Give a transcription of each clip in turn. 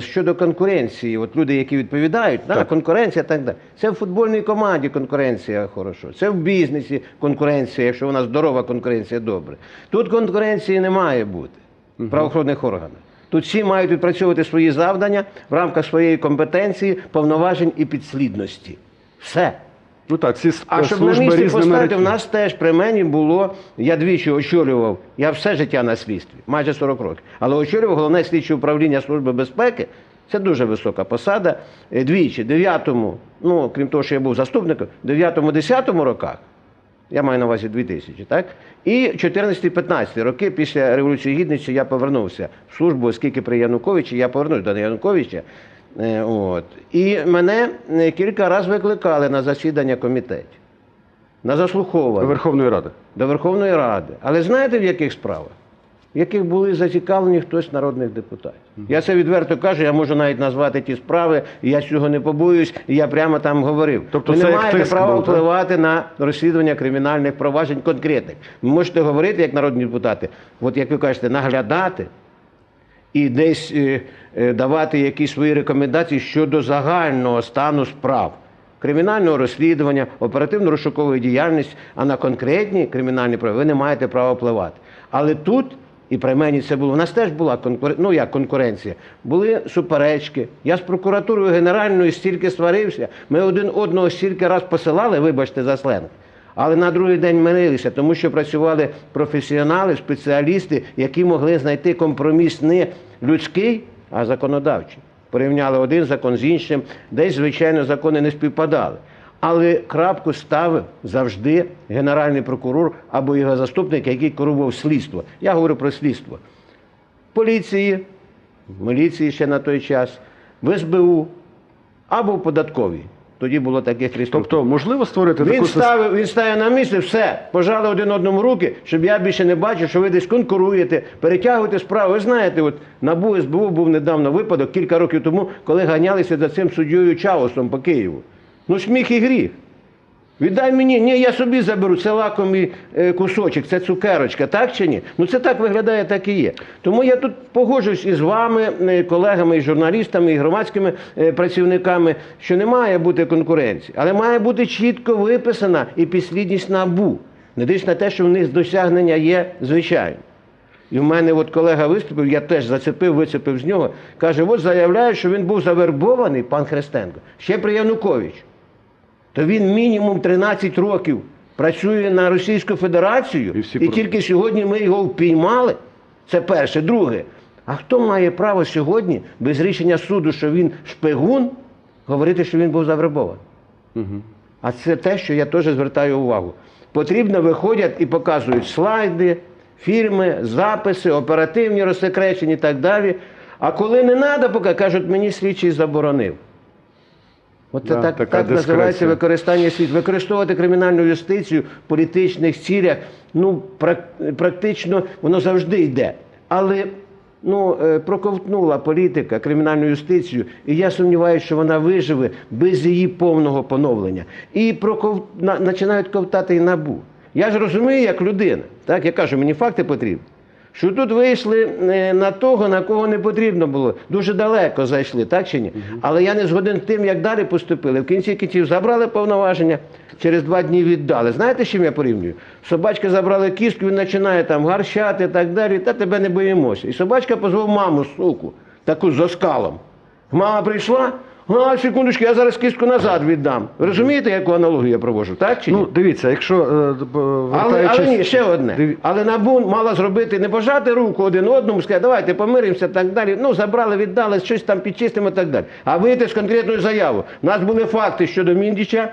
щодо конкуренції, от люди, які відповідають, да, конкуренція так далі. Це в футбольній команді конкуренція хорошо, це в бізнесі конкуренція, якщо вона здорова конкуренція добре. Тут конкуренції не має бути в правоохоронних органах. Тут всі мають відпрацьовувати свої завдання в рамках своєї компетенції, повноважень і підслідності. Все. Ну так, ці А щоб на служби місці різними поставити, в нас теж при мені було, я двічі очолював, я все життя на слідстві, майже 40 років. Але очолював головне слідче управління Служби безпеки. Це дуже висока посада. Е, Двічі, 9-му, ну крім того, що я був заступником, 9-10 роках, я маю на увазі 2000, так? І 14-15 роки після Революції Гідності я повернувся в службу, оскільки при Януковичі я повернувся до Януковича. Е, От. І мене е, кілька разів викликали на засідання комітетів, на заслуховування До Верховної Ради. до Верховної Ради. Але знаєте в яких справах? В яких були зацікавлені хтось з народних депутатів. Я це відверто кажу, я можу навіть назвати ті справи, я цього не побоююсь, і я прямо там говорив. Тобто Ви не маєте тиск права був, так? впливати на розслідування кримінальних проваджень конкретних. Ви можете говорити, як народні депутати, от як ви кажете, наглядати і десь е, е, давати якісь свої рекомендації щодо загального стану справ. Кримінального розслідування, оперативно-розшукової діяльності, а на конкретні кримінальні права ви не маєте права впливати. Але тут, і при мені це було, у нас теж була конкур... ну, як конкуренція, були суперечки. Я з прокуратурою генеральною стільки сварився, ми один одного стільки раз посилали, вибачте за сленг. Але на другий день мирилися, тому що працювали професіонали, спеціалісти, які могли знайти компроміс не людський, а законодавчий. Порівняли один закон з іншим, десь, звичайно, закони не співпадали. Але крапку ставив завжди генеральний прокурор або його заступник, який керував слідство. Я говорю про слідство. Поліції, міліції ще на той час, в СБУ або в податковій. Тоді було таке три. Тобто, можливо створити Він таку ставив, він стає на місце, все, пожали один одному руки, щоб я більше не бачив, що ви десь конкуруєте, перетягуєте справу. Ви знаєте, от НАБУ, СБУ був недавно випадок, кілька років тому, коли ганялися за цим суддєю Чаусом по Києву. Ну, сміх і гріх. Віддай мені, ні, я собі заберу, це лакомий е, кусочок, це цукерочка, так чи ні? Ну це так виглядає, так і є. Тому я тут погоджуюсь із вами, е, колегами, і журналістами, і громадськими е, працівниками, що не має бути конкуренції, але має бути чітко виписана і підслідність НАБУ. Не дивлячись на те, що в них досягнення є звичайно. І в мене от колега виступив, я теж зацепив, вицепив з нього. Каже, от заявляє, що він був завербований, пан Христенко, ще при Януковичу то він мінімум 13 років працює на Російську Федерацію, І і, про- тільки сьогодні ми його впіймали. Це перше. Друге, а хто має право сьогодні, без рішення суду, що він шпигун, говорити, що він був завербований? А це те, що я теж звертаю увагу. Потрібно виходять і показують слайди, фільми, записи, оперативні розсекречені і так далі. А коли не треба, поки кажуть, мені слідчий заборонив. От це Да, так, так називається використання слід. Використовувати кримінальну юстицію в політичних цілях, ну, прак- практично воно завжди йде. Але ну, е, проковтнула політика кримінальну юстицію, і я сумніваюся, що вона виживе без її повного поновлення. І проков... починають ковтати і набу. Я ж розумію, як людина. Так? Я кажу, мені факти потрібні. Що тут вийшли е, на того, на кого не потрібно було. Дуже далеко зайшли, так чи ні? Але я не згоден тим, як далі поступили. В кінці кінців забрали повноваження, через два дні віддали. Знаєте, з чим я порівнюю? Собачка забрали кістку, він починає там гарчати і так далі, та тебе не боїмося. І собачка позвав маму, суку, таку з оскалом. Мама прийшла, а, секундочку, я зараз кістку назад віддам. Розумієте, яку аналогію я проводжу, так чи ні? Ну, дивіться, якщо е, б- Але, вертаючись... але ні, ще одне. Диві- Але НАБУ мала зробити не пожати руку один одному, сказати, давайте помиримося так далі. Ну, забрали, віддали, щось там підчистимо і так далі. А вийти з конкретною заявою. У нас були факти щодо Міндіча.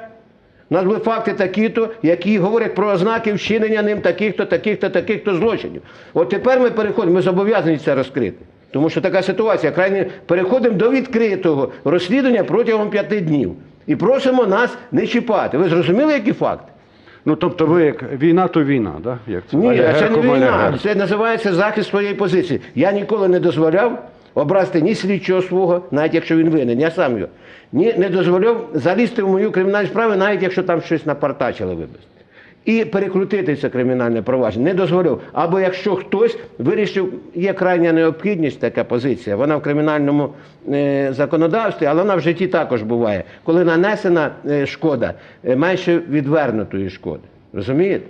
У нас були факти такі-то, які говорять про ознаки вчинення ним таких-то, таких-то, таких-то злочинів. От тепер ми переходимо, ми зобов'язані це розкрити. Тому що така ситуація. Крайне переходимо до відкритого розслідування протягом п'яти днів. І просимо нас не чіпати. Ви зрозуміли, які факти? Ну, тобто ви як війна, то війна, да? Як це? Ні, Олігарх, це не війна, це називається захист своєї позиції. Я ніколи не дозволяв образити ні слідчого свого, навіть якщо він винен, я сам його. Ні, не дозволяв залізти в мою кримінальну справу, навіть якщо там щось напартачили вибачте. І перекрутити це кримінальне провадження. Не дозволив. Або якщо хтось вирішив, є крайня необхідність, така позиція, вона в кримінальному е, законодавстві, але вона в житті також буває, коли нанесена е, шкода е, менше відвернутої шкоди. Розумієте?